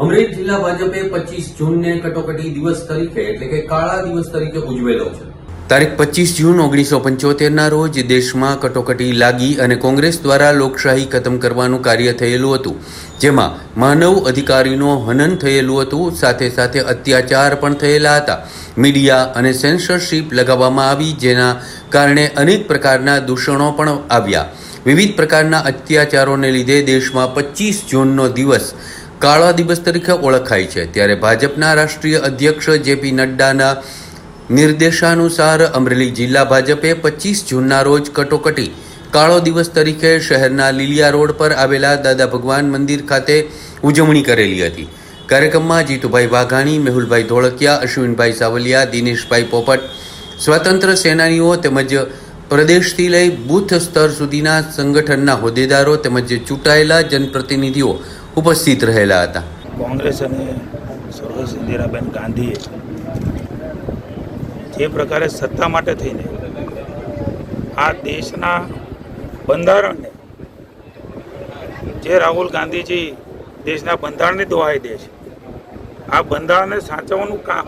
અમરેલી જિલ્લા ભાજપે પચીસ જૂનને કટોકટી દિવસ તરીકે, એટલે કે કાળા દિવસ તરીકે ઉજવેલો છે. તારીખ પચીસ જૂન ઓગણીસો પંચોતેરના રોજ દેશમાં કટોકટી લાગી અને કોંગ્રેસ દ્વારા લોકશાહી ખતમ કરવાનું કાર્ય થયેલું હતું, જેમાં માનવ અધિકારીનો હનન થયેલું હતું, સાથે સાથે અત્યાચાર પણ થયેલા હતા. મીડિયા અને સેન્સરશિપ લગાવવામાં આવી, જેના કારણે અનેક પ્રકારના દૂષણો પણ આવ્યા. વિવિધ પ્રકારના અત્યાચારોને લીધે દેશમાં પચીસ જૂનનો દિવસ કાળા દિવસ તરીકે ઓળખાય છે. ત્યારે ભાજપના રાષ્ટ્રીય અધ્યક્ષ જેપી નડ્ડાના નિર્દેશાનુસાર અમરેલી જિલ્લા ભાજપે પચીસ જૂનના રોજ કટોકટી કાળો દિવસ તરીકે શહેરના લીલિયા રોડ પર આવેલા દાદા ભગવાન મંદિર ખાતે ઉજવણી કરેલી હતી. કાર્યક્રમમાં જીતુભાઈ વાઘાણી, મેહુલભાઈ ધોળકિયા, અશ્વિનભાઈ સાવલિયા, દિનેશભાઈ પોપટ, સ્વતંત્ર સેનાનીઓ તેમજ પ્રદેશથી લઈ બૂથ સ્તર સુધીના સંગઠનના હોદ્દેદારો તેમજ ચૂંટાયેલા જનપ્રતિનિધિઓ ઉપસ્થિત રહેલા હતા. કોંગ્રેસ અને સ્વર્ગસ્થ ઇન્દિરાબેન ગાંધીએ જે પ્રકારે સત્તા માટે થઈને આ દેશના બંધારણને, જે રાહુલ ગાંધીજી દેશના બંધારણની દોહાઈ દે છે, આ બંધારણને સાચવવાનું કામ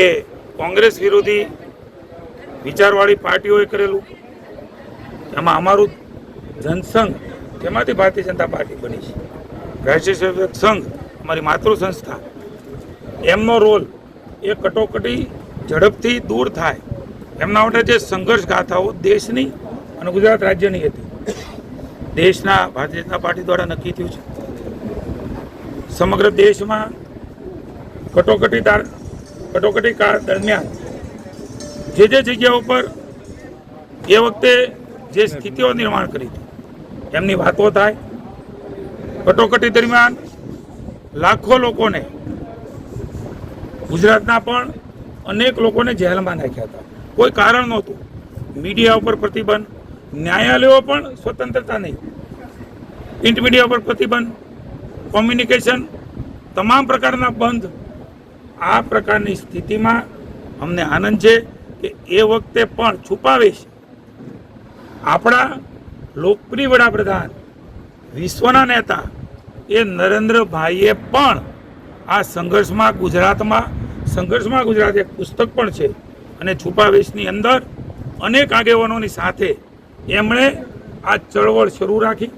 એ કોંગ્રેસ વિરોધી વિચારવાળી પાર્ટીઓએ કરેલું. એમાં અમારું જનસંઘ તેમાંથી ભારતીય જનતા પાર્ટી બની છે. રાષ્ટ્રીય સેવક સંઘ, અમારી માતૃ સંસ્થા એમનો રોલ એ કટોકટી ઝડપથી દૂર થાય. એમના માટે જે સંઘર્ષ ગાથાઓ દેશની અને ગુજરાત રાજ્યની હતી. દેશના ભારતીય જનતા પાર્ટી દ્વારા નક્કી થયું છે. સમગ્ર દેશમાં કટોકટી કટોકટી કાળ દરમિયાન જે જે જગ્યાઓ પર એ વખતે જે સ્થિતિઓ નિર્માણ કરી એમની વાતો થાય. કટોકટી દરમિયાન લાખો લોકોને, ગુજરાતના પણ અનેક લોકોને જેલમાં નાખ્યા હતા. કોઈ કારણ નહોતું. મીડિયા ઉપર પ્રતિબંધ, ન્યાયાલયો પણ સ્વતંત્રતા નહીં. પ્રિન્ટ મીડિયા ઉપર પ્રતિબંધ, કોમ્યુનિકેશન, તમામ પ્રકારના બંધ. આ પ્રકારની સ્થિતિમાં અમને આનંદ છે કે એ વખતે પણ છુપાવીશ. આપણા લોકપ્રિય વડાપ્રધાન, વિશ્વના નેતા એ નરેન્દ્રભાઈએ પણ આ સંઘર્ષમાં ગુજરાતમાં, સંઘર્ષમાં ગુજરાત એક પુસ્તક પણ છે અને છુપાવેશની અંદર અનેક આગેવાનોની સાથે એમણે આ ચળવળ શરૂ રાખી.